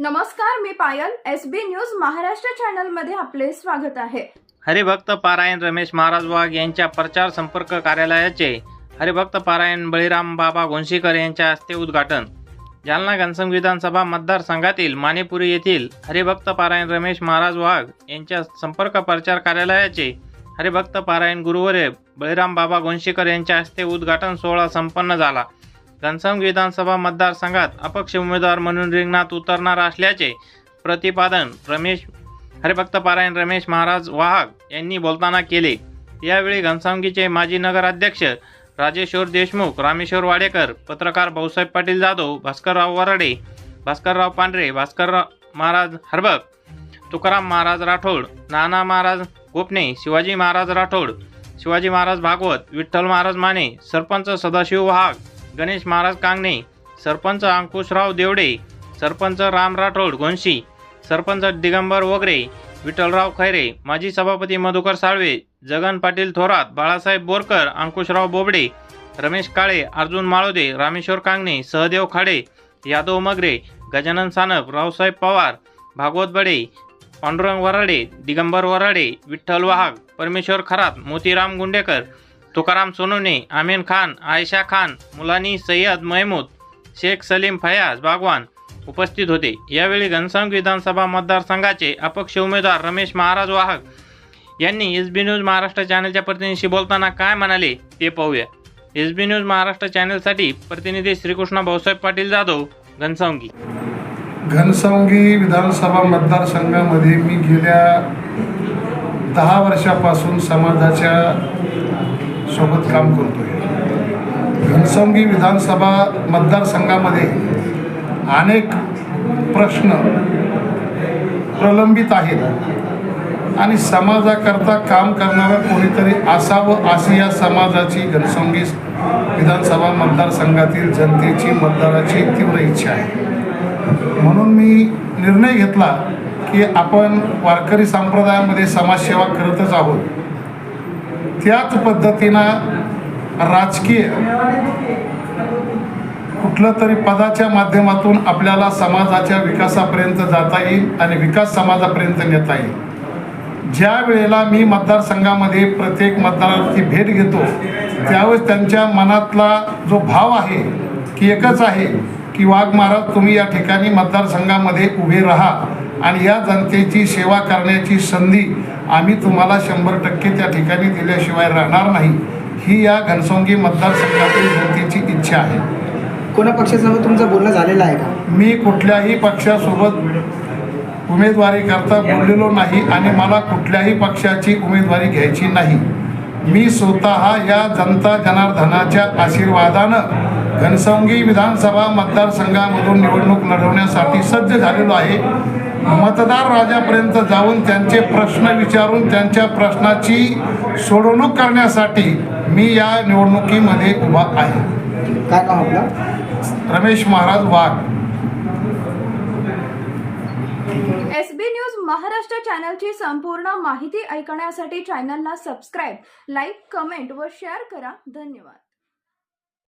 नमस्कार मी Payal S B news Maharashtra चॅनलमध्ये आपले स्वागत आहे. हरिभक्त पारायण रमेश महाराज वाघ यांच्या प्रचार संपर्क कार्यालयाचे हरिभक्त पारायण बळीराम बाबा गोंशीकर यांच्या हस्ते उद्घाटन. जालना घनसम विधानसभा मतदारसंघातील मानेपुरी येथील हरिभक्त पारायण रमेश महाराज वाघ यांच्या संपर्क प्रचार कार्यालयाचे हरिभक्त पारायण गुरुवरे बळीराम बाबा गोंशीकर यांच्या हस्ते उद्घाटन सोहळा संपन्न झाला. घनसंग विधानसभा मतदारसंघात अपक्ष उमेदवार म्हणून रिंगणात उतरणार असल्याचे प्रतिपादन रमेश हरिभक्त पारायण रमेश महाराज वाहक यांनी बोलताना केले. यावेळी घनसावंगीचे माजी नगराध्यक्ष राजेश्वर देशमुख रामेश्वर वाडेकर पत्रकार भाऊसाहेब पाटील जाधव भास्करराव वराडे भास्करराव पांढरे भास्करराव महाराज हरबक तुकाराम महाराज राठोड नाना महाराज गोपणे शिवाजी महाराज राठोड शिवाजी महाराज भागवत विठ्ठल महाराज माने सरपंच सदाशिव वाघ गणेश महाराज कांगणे सरपंच अंकुशराव देवडे सरपंच राम राठोड गोंशी सरपंच दिगंबर वगरे विठ्ठलराव खैरे माजी सभापती मधुकर साळवे जगन पाटील थोरात बाळासाहेब बोरकर अंकुशराव बोबडे रमेश काळे अर्जुन माळोदे रामेश्वर कांगणे सहदेव खाडे यादव मगरे गजानन सानप रावसाहेब पवार भागवत बडे पांडुरंग वराडे दिगंबर वराडे विठ्ठल वाहक परमेश्वर खरात मोतीराम गुंडेकर तुकाराम सोनवणे आमिर खान आयशा खान मुलानी सय्यद महमूद शेख सलीम फयाज बागवान उपस्थित होते. यावेळी घनसंग विधानसभा मतदारसंघाचे अपक्ष उमेदवार रमेश महाराज वाहक यांनी एस बी न्यूज महाराष्ट्र चॅनलच्या प्रतिनिधीशी बोलताना काय म्हणाले ते पाहूया. एस बी न्यूज महाराष्ट्र चॅनलसाठी प्रतिनिधी श्रीकृष्ण भाऊसाहेब पाटील जाधव घनसावंगी. घनसावंगी विधानसभा मतदारसंघामध्ये मी गेल्या दहा वर्षापासून समाजाच्या सोबत काम करतोय. घनसंगी विधानसभा मतदारसंघामध्ये अनेक प्रश्न प्रलंबित आहेत आणि समाजाकरता काम करणारं कोणीतरी असावं अशी या समाजाची घनसंगी विधानसभा मतदारसंघातील जनतेची मतदाराची तीव्र इच्छा आहे. म्हणून मी निर्णय घेतला की आपण वारकरी संप्रदायामध्ये समाजसेवा करतच आहोत. त्याच पद्धतीनं राजकीय कुठलं तरी पदाच्या माध्यमातून आपल्याला समाजाच्या विकासापर्यंत जाता येईल आणि विकास समाजापर्यंत नेता येईल. ज्या वेळेला मी मतदारसंघामध्ये प्रत्येक मतदाराची भेट घेतो त्यावेळेस त्यांच्या मनातला जो भाव आहे की एकच आहे की वाघ महाराज तुम्ही या ठिकाणी मतदारसंघामध्ये उभे राहा. आणि या जनतेची सेवा करण्याची संधी आम्ही तुम्हाला शंभर टक्के त्या ठिकाणी दिल्याशिवाय राहणार नाही. ही या घनसंगी मतदारसंघातील जनतेची इच्छा आहे. कोणा पक्षासोबत तुमचं बोलणं झालेलं आहे का? मी कुठल्याही पक्षासोबत उमेदवारी करता बोललेलो नाही आणि मला कुठल्याही पक्षाची उमेदवारी घ्यायची नाही. मी स्वतः या जनता जनार्दनाच्या आशीर्वादानं घनसंगी विधानसभा मतदारसंघामधून निवडणूक लढवण्यासाठी सज्ज झालेलो आहे. मतदार राजापर्यंत जाऊन त्यांचे प्रश्न विचारून त्यांच्या प्रश्नाची सोडवणूक करण्यासाठी मी या निवडणुकीमध्ये उभा आहे. काय नाव आपलं? Ramesh Maharaj Wagh. S B news Maharashtra चॅनलची संपूर्ण माहिती ऐकण्यासाठी चॅनलला सबस्क्राईब लाईक कमेंट व शेअर करा. धन्यवाद.